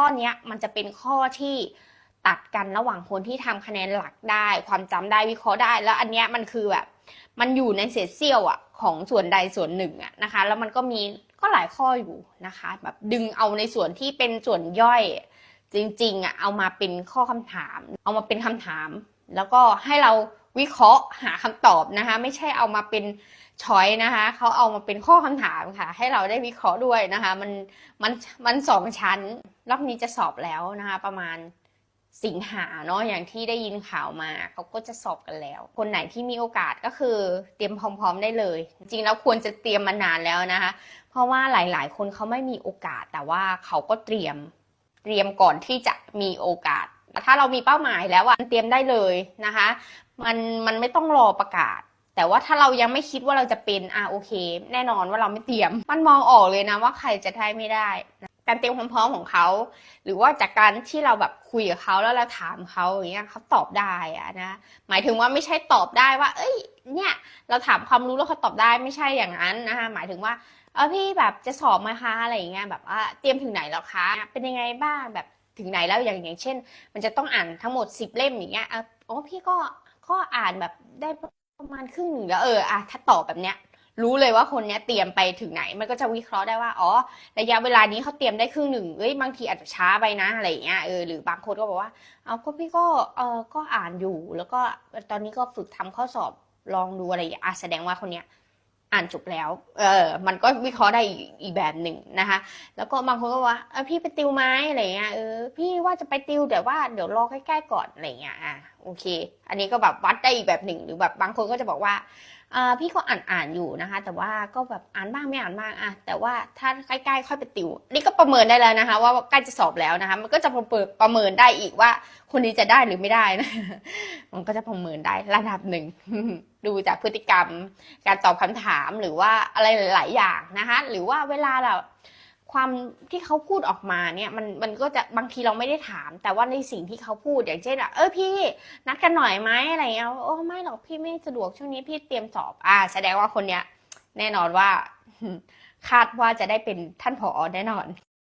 ข้อนี้มันจะเป็นข้อที่ตัดกันระหว่างคนที่ทำคะแนนหลักได้ ความจำได้วิเคราะห์ได้ แล้วอันเนี้ยมันคือแบบ มันอยู่ในเศษเสี้ยวอะของส่วนใดส่วนหนึ่งอะนะคะ แล้วมันก็มีก็หลายข้ออยู่นะคะ แบบดึงเอาในส่วนที่เป็นส่วนย่อย จริงๆอะเอามาเป็นข้อคำถาม เอามาเป็นคำถาม แล้วก็ให้เรา วิเคราะห์หาคำตอบนะคะ ไม่ใช่เอามาเป็นช้อยนะคะเขาเอามาเป็นข้อคำถามค่ะ ให้เราได้วิเคราะห์ด้วยนะคะ มันมันมันสองชั้นรอบนี้จะสอบแล้วนะคะ ประมาณสิงหาเนาะอย่างที่ได้ยินข่าวมาเขาก็จะสอบกันแล้ว คนไหนที่มีโอกาสก็คือเตรียมพร้อม ๆ ได้เลย จริงแล้วควรจะเตรียมมานานแล้วนะคะ เพราะว่าหลาย ๆ คนเขาไม่มีโอกาส แต่ว่าเขาก็เตรียมเตรียมก่อนที่จะมีโอกาสถ้าเรามีเป้าหมายแล้วอะเตรียมได้เลยนะคะ มันมันไม่ต้องรอประกาศ แต่ว่าถ้าเรายังไม่คิดว่าเราจะเป็นอะโอเค แน่นอนว่าเราไม่เตรียม มันมองออกเลยนะว่าใครจะได้ไม่ได้การเตรียมความพร้อมของเขา หรือว่าจากการที่เราแบบคุยกับเขาแล้วเราถามเขาอย่างเงี้ยเขาตอบได้อะนะหมายถึงว่าไม่ใช่ตอบได้ว่า เอ้ย เนี่ยเราถามความรู้แล้วเขาตอบได้ไม่ใช่อย่างนั้นนะคะหมายถึงว่าเออพี่แบบจะสอบไหมคะอะไรอย่างเงี้ยแบบว่าเตรียมถึงไหนแล้วคะเป็นยังไงบ้างแบบถึงไหนแล้วอย่างอย่างเช่น มันจะต้องอ่านทั้งหมดสิบเล่มอย่างเงี้ยออโอ้พี่ก็ ก็อ่านแบบได้ประมาณครึ่งหนึ่งแล้วเอออะถ้าตอบแบบเนี้ย รู้เลยว่าคนเนี้ยเตรียมไปถึงไหน มันก็จะวิเคราะห์ได้ว่าอ๋อระยะเวลานี้เขาเตรียมได้ครึ่งหนึ่งเอ้ยบางทีอาจจะช้าไปนะอะไรอย่างเงี้ยเออหรือบางคนก็บอกว่าเอาก็พี่ก็เออก็อ่านอยู่ แล้วก็ตอนนี้ก็ฝึกทำข้อสอบลองดูอะไรอย่างเงี้ยอะแสดงว่าคนเนี้ย อ่านจบแล้ว เออ มันก็วิเคราะห์ได้อีกอีกแบบหนึ่งนะคะ แล้วก็บางคนก็ว่าเออพี่ไปติวไหมอะไรเงี้ย เออ พี่ว่าจะไปติวแต่ว่าเดี๋ยวรอใกล้ๆก่อนอะไรเงี้ย อะ โอเค อันนี้ก็แบบวัดได้อีกแบบหนึ่ง หรือแบบบางคนก็จะบอกว่าอ่า พี่ก็อ่านอ่านอยู่นะคะ แต่ว่าก็แบบอ่านบ้างไม่อ่านบ้างอะแต่ว่าถ้าใกล้ๆค่อยไปติว นี่ก็ประเมินได้แล้วนะคะ ว่าใกล้จะสอบแล้วนะคะ มันก็จะประเมินประเมินได้อีกว่า คนนี้จะได้หรือไม่ได้นะมันก็จะประเมินได้ระดับหนึ่งดูจากพฤติกรรม การตอบคำถามหรือว่าอะไรหลาย ๆ อย่างนะคะ หรือว่าเวลาเรา ความที่เขาพูดออกมาเนี่ยมันมันก็จะบางทีเราไม่ได้ถาม แต่ว่าในสิ่งที่เขาพูดอย่างเช่นอะเออพี่นัดกันหน่อยไหมอะไรเงี้ยโอ้ไม่หรอกพี่ไม่สะดวกช่วงนี้พี่เตรียมสอบอ่า แสดงว่าคนเนี้ย แน่นอนว่า คาดว่าจะได้เป็นท่านผอแน่นอน